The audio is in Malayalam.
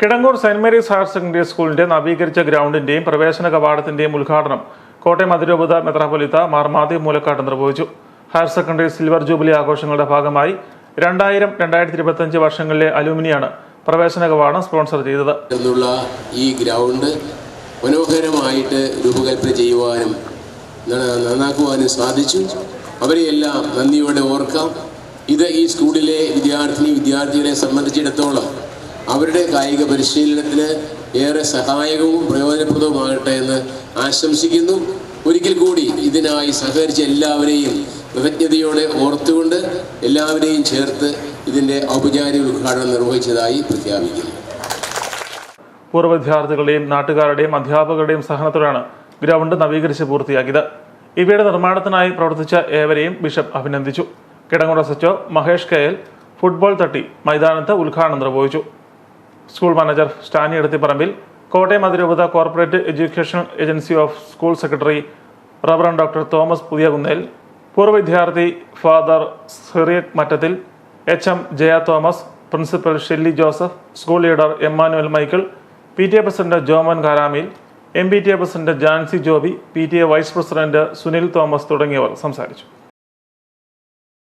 Kidangoor saint Mary's higher secondary സ്കൂളിന്റെ നവീകരിച്ച ഗ്രൗണ്ടിന്റെയും പ്രവേശന കവാടത്തിന്റെയും ഉദ്ഘാടനം കോട്ടയം അതിരൂപത മെത്രാപൊലിത്ത മാർ മാത്യു മൂലക്കാട്ട് നിർവഹിച്ചു. ഹയർ സെക്കൻഡറി സിൽവർ ജൂബിലി ആഘോഷങ്ങളുടെ ഭാഗമായി രണ്ടായിരം രണ്ടായിരത്തി ഇരുപത്തഞ്ച് വർഷങ്ങളിലെ അലൂമിനിയാണ് പ്രവേശന കവാടം സ്പോൺസർ ചെയ്തത്. ഈ ഗ്രൗണ്ട് മനോഹരമായിട്ട് രൂപകൽപ്പന ചെയ്യുവാനും നന്നാക്കുവാനും സാധിച്ചു. അവരെയെല്ലാം നന്ദിയോടെ ഓർക്കാം. ഇത് ഈ സ്കൂളിലെ വിദ്യാർത്ഥിനി വിദ്യാർത്ഥികളെ സംബന്ധിച്ചിടത്തോളം അവരുടെ കായിക പരിശീലനത്തിന് ഏറെ സഹായകവും പ്രയോജനപ്രദവുമാകട്ടെ എന്ന് ആശംസിക്കുന്നു. ഒരിക്കൽ കൂടി ഇതിനായി സഹകരിച്ച എല്ലാവരെയും കൃതജ്ഞതയോടെ ഓർത്തുകൊണ്ട് എല്ലാവരെയും ചേർത്ത് ഇതിന്റെ ഔപചാരിക ഉദ്ഘാടനം നിർവഹിച്ചതായി പ്രഖ്യാപിക്കുന്നു. പൂർവ വിദ്യാർത്ഥികളുടെയും നാട്ടുകാരുടെയും അധ്യാപകരുടെയും സഹനത്തോടെയാണ് ഗ്രൗണ്ട് നവീകരിച്ച് പൂർത്തിയാക്കിയത്. ഇവയുടെ നിർമ്മാണത്തിനായി പ്രവർത്തിച്ച ഏവരെയും ബിഷപ്പ് അഭിനന്ദിച്ചു. കിടങ്ങൂർ സച്ചോ മഹേഷ് കെ എൽ ഫുട്ബോൾ തട്ടി മൈതാനത്ത് ഉദ്ഘാടനം നിർവഹിച്ചു. സ്കൂൾ മാനേജർ സ്റ്റാനി എടുത്തിപ്പറമ്പിൽ കോട്ടയം അതിരൂപത corporate education agency of school secretary reverend doctor Thomas Puthiyakunnel പൂർവ വിദ്യാർത്ഥി father Cyriac Mattathil H M Jaya Thomas principal Shelly Joseph school leader Emmanuel Michael P T A president Joman Karamil M P T A president Jancy Joby P T A vice president Sunil Thomas തുടങ്ങിയവർ സംസാരിച്ചു.